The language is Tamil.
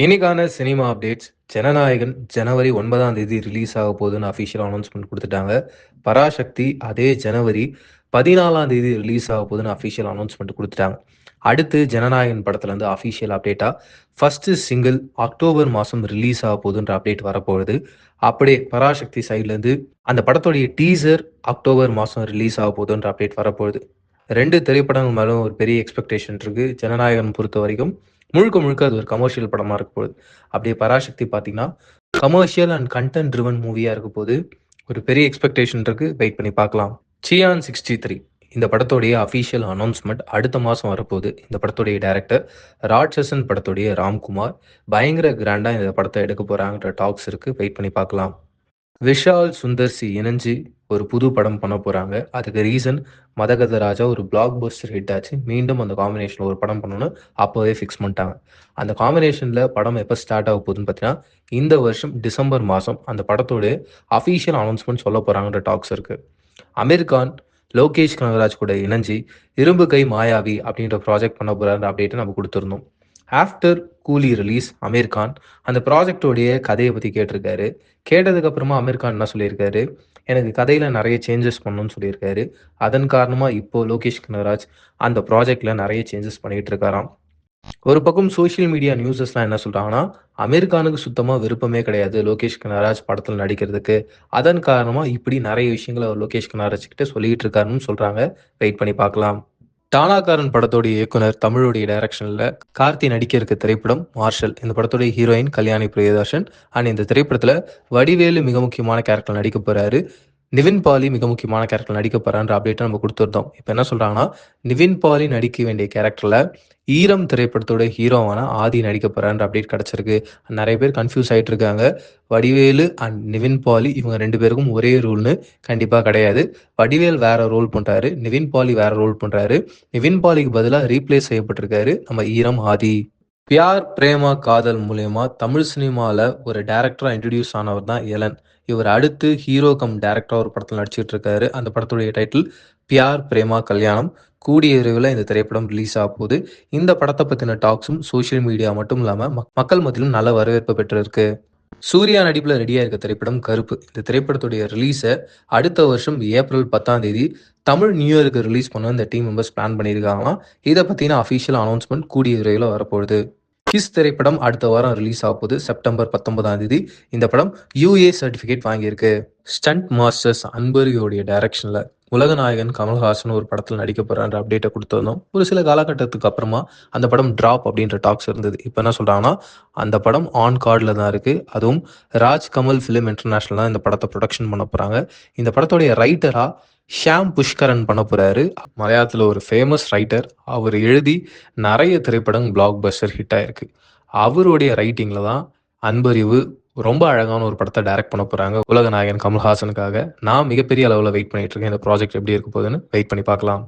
இன்னைக்கான சினிமா அப்டேட்ஸ். ஜனநாயகன் ஜனவரி ஒன்பதாம் தேதி ரிலீஸ் ஆக போகுதுன்னு அஃபிஷியல் அனௌன்ஸ்மெண்ட் கொடுத்துட்டாங்க. பராசக்தி அதே ஜனவரி பதினாலாம் தேதி ரிலீஸ் ஆக போகுதுன்னு அஃபிஷியல் அனௌன்ஸ்மெண்ட் கொடுத்துட்டாங்க. அடுத்து ஜனநாயகன் படத்துல இருந்து அஃபிஷியல் அப்டேட்டா ஃபர்ஸ்ட் சிங்கிள் அக்டோபர் மாதம் ரிலீஸ் ஆக போகுதுன்ற அப்டேட் வரப்போகுது. அப்படியே பராசக்தி சைட்ல இருந்து அந்த படத்துடைய டீசர் அக்டோபர் மாதம் ரிலீஸ் ஆக போகுதுன்ற அப்டேட் வரப்போகுது. ரெண்டு திரைப்படங்கள் மேலும் ஒரு பெரிய எக்ஸ்பெக்டேஷன் இருக்கு. ஜனநாயகன் பொறுத்த வரைக்கும் முழுக்க முழுக்க அது ஒரு கமர்ஷியல் படமா இருக்க போகுது. அப்படியே பராசக்தி பார்த்தீங்கன்னா கமர்ஷியல் அண்ட் கண்டென்ட் ட்ரிவன் மூவியா இருக்க போது ஒரு பெரிய எக்ஸ்பெக்டேஷன் இருக்கு. வெயிட் பண்ணி பார்க்கலாம். சியான் சிக்ஸ்டி த்ரீ இந்த படத்தோடைய அஃபீஷியல் அனௌன்ஸ்மெண்ட் அடுத்த மாதம் வரப்போகுது. இந்த படத்துடைய டேரக்டர் ராட்சசன் படத்துடைய ராம்குமார். பயங்கர கிராண்டாக இந்த படத்தை எடுக்க போகிறாங்கன்ற டாக்ஸ் இருக்குது வெயிட் பண்ணி பார்க்கலாம். விஷால் சுந்தர் சி இணைஞ்சு ஒரு புது படம் பண்ண போறாங்க. அதுக்கு ரீசன் மதகத ராஜா ஒரு பிளாக் பஸ்டர் ஹிட் ஆச்சு. மீண்டும் அந்த காம்பினேஷன்ல ஒரு படம் பண்ணணும்னு அப்போவே ஃபிக்ஸ் பண்ணிட்டாங்க. அந்த காம்பினேஷன்ல படம் எப்போ ஸ்டார்ட் ஆக போகுதுன்னு பார்த்தீங்கன்னா இந்த வருஷம் டிசம்பர் மாதம் அந்த படத்தோட அஃபீஷியல் அனௌன்ஸ்மெண்ட் சொல்ல போறாங்கன்ற டாக்ஸ் இருக்கு. அமீர் கான் லோகேஷ் கனகராஜ் கூட இணைஞ்சு இரும்பு கை மாயாவி அப்படின்ற ப்ராஜெக்ட் பண்ண போகிறாங்க அப்டேட்டை நம்ம கொடுத்துருந்தோம். ஆஃப்டர் கூலி ரிலீஸ் அமீர் கான். அந்த ப்ராஜெக்டோடைய கதையை பற்றி கேட்டிருக்காரு. கேட்டதுக்கு அப்புறமா அமீர் கான் என்ன சொல்லியிருக்காரு? எனக்கு கதையில் நிறைய சேஞ்சஸ் பண்ணணும்னு சொல்லியிருக்காரு. அதன் காரணமாக இப்போ லோகேஷ் கனகராஜ் அந்த ப்ராஜெக்ட்ல நிறைய சேஞ்சஸ் பண்ணிகிட்டு இருக்காராம். ஒரு பக்கம் சோஷியல் மீடியா நியூஸஸ்லாம் என்ன சொல்றாங்கன்னா அமெரிக்கானுக்கு சுத்தமாக விருப்பமே கிடையாது லோகேஷ் கனகராஜ் படத்தில் நடிக்கிறதுக்கு. அதன் காரணமாக இப்படி நிறைய விஷயங்களை அவர் லோகேஷ் கனகராஜ் கிட்ட சொல்லிட்டு இருக்காருன்னு சொல்றாங்க. வெயிட் பண்ணி பார்க்கலாம். டானாகாரன் படத்தோடைய இயக்குனர் தமிழுடைய டைரக்ஷனில் கார்த்தி நடிக்க இருக்க திரைப்படம் மார்ஷல் இந்த படத்தோடைய ஹீரோயின் கல்யாணி பிரியதர்ஷன். அண்ட் இந்த திரைப்படத்தில் வடிவேலு மிக முக்கியமான கேரக்டர் நடிக்க போகிறாரு நிவின் பாலி மிக முக்கியமான கேரக்டர் நடிக்க போறான்ற அப்டேட்டை நம்ம கொடுத்துருந்தோம். இப்போ என்ன சொல்றாங்கன்னா நிவின் பாலி நடிக்க வேண்டிய கேரக்டர்ல ஈரம் திரைப்படத்தோட ஹீரோவான ஆதி நடிக்க போறான்ற அப்டேட் கிடைச்சிருக்கு. நிறைய பேர் கன்ஃபியூஸ் ஆயிட்டு இருக்காங்க. வடிவேலு அண்ட் நிவின் பாலி இவங்க ரெண்டு பேருக்கும் ஒரே ரூல்னு கண்டிப்பா கிடையாது. வடிவேல் வேற ரோல் பண்றாரு. நிவின் பாலி வேற ரோல் பண்றாரு. நிவின் பாலிக்கு பதிலாக ரீப்ளேஸ் செய்யப்பட்டிருக்காரு நம்ம ஈரம் ஆதி. பியார் பிரேமா காதல் மூலயமா தமிழ் சினிமாவில் ஒரு டேரக்டராக இன்ட்ரடியூஸ் ஆனவர் தான் ஏலன் இவர் அடுத்து ஹீரோ கம் டேரக்டராக ஒரு படத்தில் நடிச்சிட்டு இருக்காரு. அந்த படத்துடைய டைட்டில் பியார் பிரேமா கல்யாணம். கூடிய விரைவில் இந்த திரைப்படம் ரிலீஸ் ஆக போகுது. இந்த படத்தை பற்றின டாக்ஸும் சோஷியல் மீடியா மட்டும் இல்லாமல் மக்கள் மத்தியிலும் நல்ல வரவேற்பு பெற்றிருக்கு. சூர்யா நடிப்பில் ரெடியாக இருக்க திரைப்படம் கருப்பு. இந்த திரைப்படத்துடைய ரிலீஸை அடுத்த வருஷம் ஏப்ரல் பத்தாம் தேதி தமிழ் நியூ இயருக்கு ரிலீஸ் பண்ண இந்த டீம் மெம்பர்ஸ் பிளான் பண்ணியிருக்காங்களாம். இதை பற்றின அஃபிஷியல் அனௌன்ஸ்மெண்ட் கூடிய விரைவில் வரப்போகுது. கிஸ் திரைப்படம் அடுத்த வாரம் ரிலீஸ் ஆக போகுது. செப்டம்பர் பத்தொன்பதாம் தேதி. இந்த படம் யூஏ சர்டிஃபிகேட் வாங்கியிருக்கு. ஸ்டண்ட் மாஸ்டர்ஸ் அன்பரியோடைய டைரக்ஷனில் உலகநாயகன் கமல்ஹாசன் ஒரு படத்தில் நடிக்க போறான்ற அப்டேட்டை கொடுத்துருந்தோம் ஒரு சில காலகட்டத்துக்கு அப்புறமா அந்த படம் டிராப் அப்படின்ற டாக்ஸ் இருந்தது. இப்போ என்ன சொல்றாங்கன்னா அந்த படம் ஆன் கார்டில் தான் இருக்கு. அதுவும் ராஜ் கமல் ஃபிலிம் இன்டர்நேஷனல் தான் இந்த படத்தை ப்ரொடக்ஷன் பண்ண போறாங்க. இந்த படத்துடைய ரைட்டரா ஷியாம் புஷ்கரன் பண்ண போறாரு. மலையாளத்தில் ஒரு ஃபேமஸ் ரைட்டர் அவர் எழுதி நிறைய திரைப்படம் பிளாக் பஸ்டர் ஹிட் ஆயிருக்கு. அவருடைய ரைட்டிங்ல தான் அன்பறிவு ரொம்ப அழகான ஒரு படத்தை டைரக்ட் பண்ண போறாங்க உலகநாயகன் கமல்ஹாசனுக்காக. நான் மிகப்பெரிய அளவில் வெயிட் பண்ணிட்டு இருக்கேன். இந்த ப்ராஜெக்ட் எப்படி இருக்க போகுதுன்னு வெயிட் பண்ணி பார்க்கலாம்.